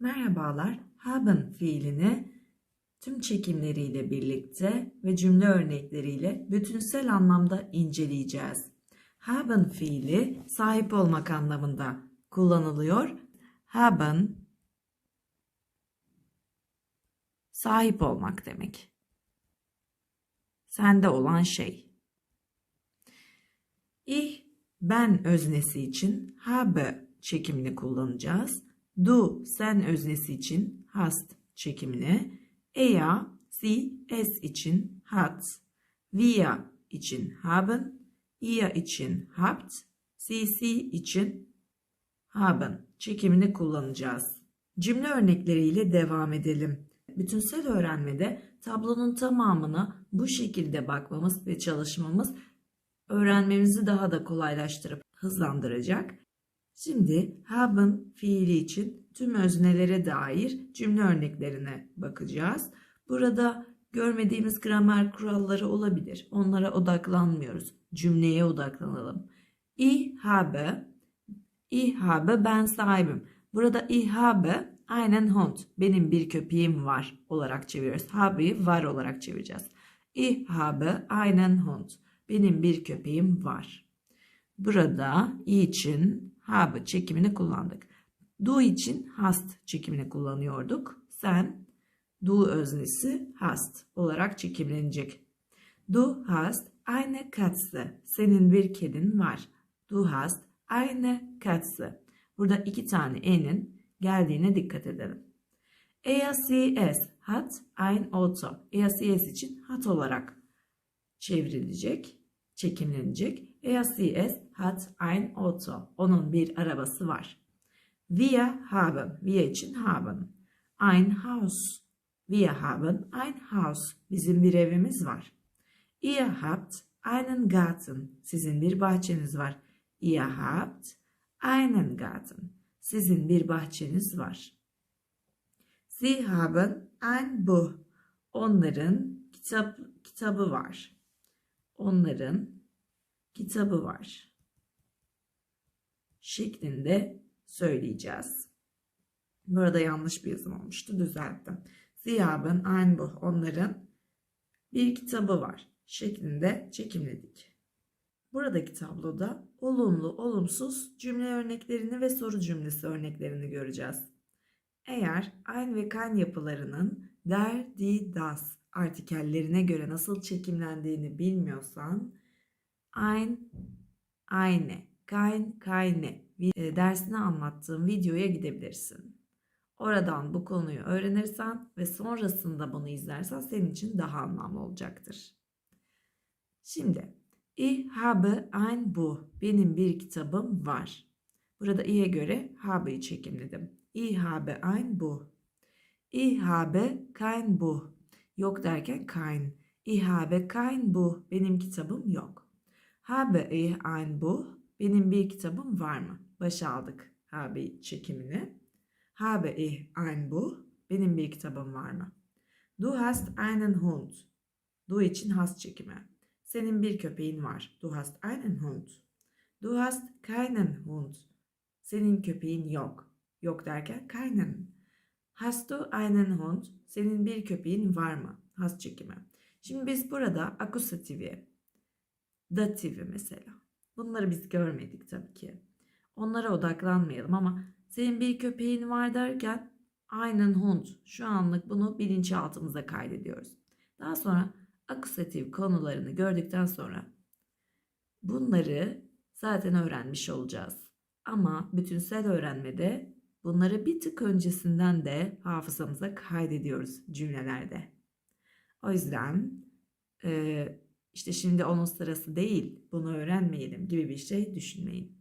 Merhabalar, haben fiilini tüm çekimleriyle birlikte ve cümle örnekleriyle bütünsel anlamda inceleyeceğiz. Haben fiili sahip olmak anlamında kullanılıyor. Haben sahip olmak demek. Sende olan şey. Ich ben öznesi için habe çekimini kullanacağız. Du sen öznesi için hast çekimini. Er, sie, es için hat. Wir için haben. Ihr için habt. Sie, sie için haben çekimini kullanacağız. Cümle örnekleriyle devam edelim. Bütünsel öğrenmede tablonun tamamına bu şekilde bakmamız ve çalışmamız öğrenmemizi daha da kolaylaştırıp hızlandıracak. Şimdi haben fiili için tüm öznelere dair cümle örneklerine bakacağız. Burada görmediğimiz gramer kuralları olabilir. Onlara odaklanmıyoruz. Cümleye odaklanalım. Ich habe, ich habe ben sahibim. Burada ich habe einen Hund, benim bir köpeğim var olarak çeviriyoruz. Habe'yi var olarak çevireceğiz. Ich habe einen Hund, benim bir köpeğim var. Burada i için habe çekimini kullandık. Du için hast çekimini kullanıyorduk. Sen du öznesi hast olarak çekimlenecek. Du hast eine Katze. Senin bir kedin var. Du hast eine Katze. Burada iki tane e'nin geldiğine dikkat edelim. Er es hat ein Auto. Er es için hat olarak çevrilecek, çekimlenecek. Er hat ein Auto. Onun bir arabası var. Wir haben, wir için haben. Ein Haus. Wir haben ein Haus. Bizim bir evimiz var. Ihr habt einen Garten. Sizin bir bahçeniz var. Ihr habt einen Garten. Sizin bir bahçeniz var. Sie haben ein Buch. Onların kitap kitabı var. Onların kitabı var. Şeklinde söyleyeceğiz. Burada yanlış bir yazım olmuştu. Düzelttim. Ein Buch. Onların bir kitabı var. Şeklinde çekimledik. Buradaki tabloda olumlu, olumsuz cümle örneklerini ve soru cümlesi örneklerini göreceğiz. Eğer ein ve kein yapılarının der, die, das artikellerine göre nasıl çekimlendiğini bilmiyorsan ein, eine, kein, keine e, dersini anlattığım videoya gidebilirsin. Oradan bu konuyu öğrenirsen ve sonrasında bunu izlersen senin için daha anlamlı olacaktır. Şimdi Ich habe ein Buch. Benim bir kitabım var. Burada i'ye göre habe'yi çekimledim. Ich habe ein Buch. Ich habe kein Buch. Yok derken kein. Ich habe kein Buch. Benim kitabım yok. Habe ich ein Buch? Benim bir kitabım var mı? Başa aldık habe çekimini. Habe ich ein Buch? Benim bir kitabım var mı? Du hast einen Hund. Du için hast çekimi. Senin bir köpeğin var. Du hast einen Hund. Du hast keinen Hund. Senin köpeğin yok. Yok derken keinen. Hast du einen Hund? Senin bir köpeğin var mı? Hast çekimi. Şimdi biz burada akusativi, dativi mesela. Bunları biz görmedik tabii ki. Onlara odaklanmayalım ama senin bir köpeğin var derken aynen hund. Şu anlık bunu bilinçaltımıza kaydediyoruz. Daha sonra akusatif konularını gördükten sonra bunları zaten öğrenmiş olacağız. Ama bütünsel öğrenmede bunları bir tık öncesinden de hafızamıza kaydediyoruz cümlelerde. O yüzden e, işte şimdi onun sırası değil bunu öğrenmeyelim gibi bir şey düşünmeyin.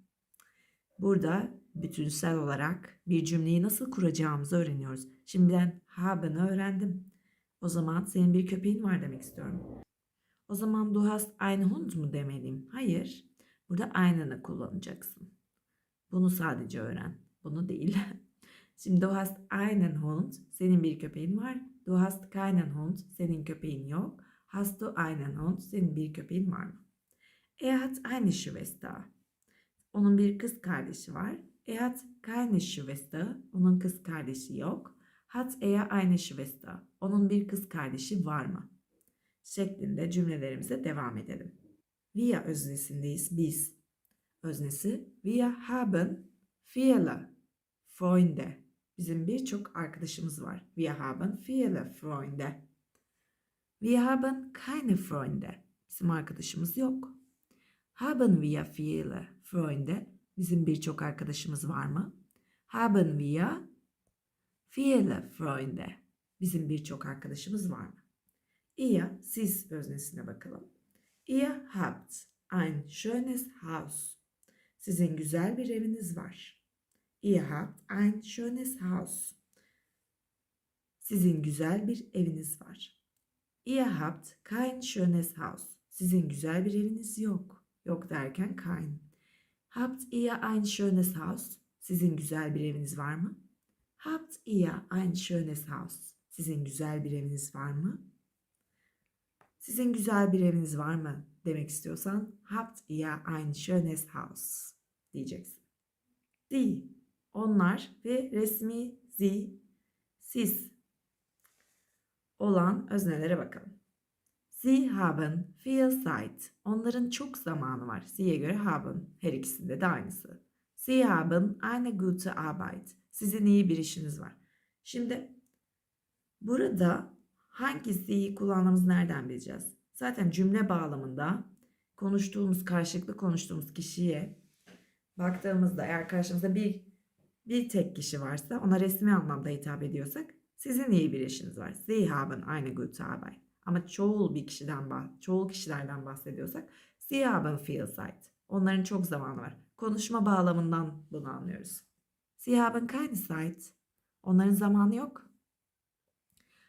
Burada bütünsel olarak bir cümleyi nasıl kuracağımızı öğreniyoruz. Şimdi ben haben'i öğrendim. O zaman senin bir köpeğin var demek istiyorum. O zaman du hast einen Hund mu demeliyim? Hayır. Burada aynını kullanacaksın. Bunu sadece öğren. Bunu değil. Şimdi du hast einen Hund. Senin bir köpeğin var. Du hast keinen Hund. Senin köpeğin yok. Hast du einen Hund? Senin bir köpeğin var mı? Er hat eine Schwester. Onun bir kız kardeşi var. Er hat keine Schwester. Onun kız kardeşi yok. Hat er eine Schwester. Onun bir kız kardeşi var mı? Şeklinde cümlelerimize devam edelim. Wir öznesindeyiz biz. Öznesi wir haben viele Freunde. Bizim birçok arkadaşımız var. Wir haben viele Freunde. Wir haben keine Freunde. Bizim arkadaşımız yok. Haben wir viele Freunde? Bizim birçok arkadaşımız var mı? Haben wir viele Freunde? Bizim birçok arkadaşımız var mı? Ihr, siz öznesine bakalım. Ihr habt ein schönes Haus. Sizin güzel bir eviniz var. Ihr habt ein schönes Haus. Sizin güzel bir eviniz var. Ihr habt kein schönes Haus. Sizin güzel bir eviniz yok. Yok derken kein. Habt ihr ein schönes Haus? Sizin güzel bir eviniz var mı? Habt ihr ein schönes Haus? Sizin güzel bir eviniz var mı? Sizin güzel bir eviniz var mı demek istiyorsan habt ihr ein schönes Haus diyeceksin. Die, onlar ve resmi sie, siz olan öznelere bakalım. Sie haben viel Zeit. Onların çok zamanı var. Sie'ye göre haben. Her ikisinde de aynısı. Sie haben eine gute Arbeit. Sizin iyi bir işiniz var. Şimdi burada hangi Sie'yi kullandığımızı nereden bileceğiz? Zaten cümle bağlamında konuştuğumuz, karşılıklı konuştuğumuz kişiye baktığımızda eğer karşımızda bir bir tek kişi varsa ona resmi anlamda hitap ediyorsak sizin iyi bir işiniz var. Sie haben eine gute Arbeit. Ama çoğul bir kişiden çoğul kişilerden bahsediyorsak Sie haben viel Zeit. Onların çok zamanı var. Konuşma bağlamından bunu anlıyoruz. Sie haben keine Zeit. Onların zamanı yok.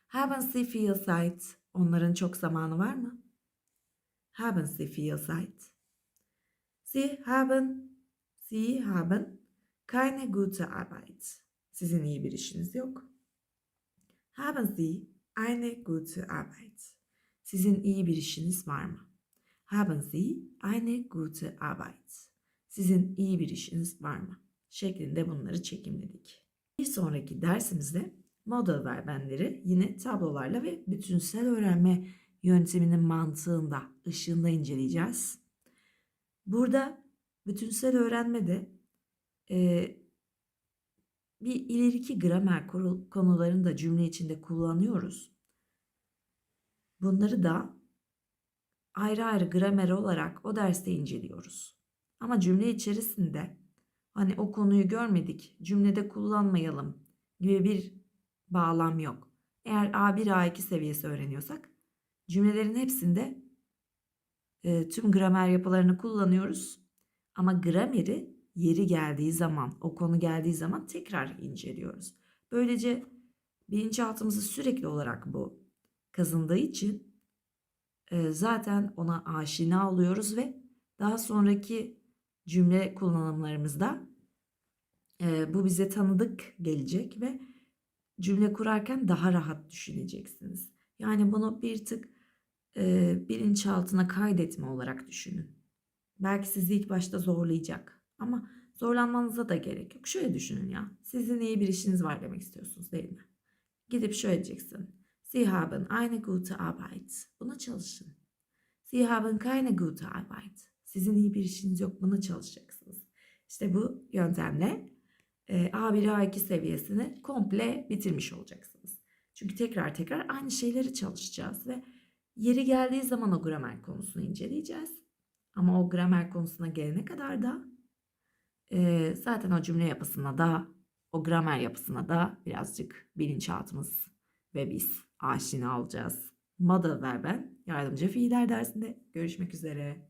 Haben Sie viel Zeit? Onların çok zamanı var mı? Haben Sie viel Zeit? Sie haben Sie haben keine gute Arbeit. Sizin iyi bir işiniz yok. Haben Sie eine gute Arbeit? Sizin iyi bir işiniz var mı? Haben Sie eine gute Arbeit? Sizin iyi bir işiniz var mı? Şeklinde bunları çekimledik. Bir sonraki dersimizde model verbenleri yine tablolarla ve bütünsel öğrenme yönteminin mantığında, ışığında inceleyeceğiz. Burada bütünsel öğrenmede e, bir ileriki gramer konularını da cümle içinde kullanıyoruz. Bunları da ayrı ayrı gramer olarak o derste inceliyoruz. Ama cümle içerisinde hani o konuyu görmedik, cümlede kullanmayalım gibi bir bağlam yok. Eğer A1, A2 seviyesi öğreniyorsak cümlelerin hepsinde e, tüm gramer yapılarını kullanıyoruz. Ama grameri yeri geldiği zaman, o konu geldiği zaman tekrar inceliyoruz. Böylece bilinçaltımızı sürekli olarak bu kazındığı için e, zaten ona aşina oluyoruz ve daha sonraki cümle kullanımlarımızda e, bu bize tanıdık gelecek ve cümle kurarken daha rahat düşüneceksiniz. Yani bunu bir tık e, bilinçaltına kaydetme olarak düşünün. Belki sizi ilk başta zorlayacak ama zorlanmanıza da gerek yok. Şöyle düşünün ya. Sizin iyi bir işiniz var demek istiyorsunuz değil mi? Gidip şöyle diyeceksin. Sie haben eine gute Arbeit. Buna çalışın. Sie haben keine gute Arbeit. Sizin iyi bir işiniz yok. Buna çalışacaksınız. İşte bu yöntemle e, A1 A2 seviyesini komple bitirmiş olacaksınız. Çünkü tekrar tekrar aynı şeyleri çalışacağız ve yeri geldiği zaman o gramer konusunu inceleyeceğiz. Ama o gramer konusuna gelene kadar da e, zaten o cümle yapısına da o gramer yapısına da birazcık bilinçaltımız ve biz aşina olacağız. Model verben yardımcı fiiller dersinde görüşmek üzere.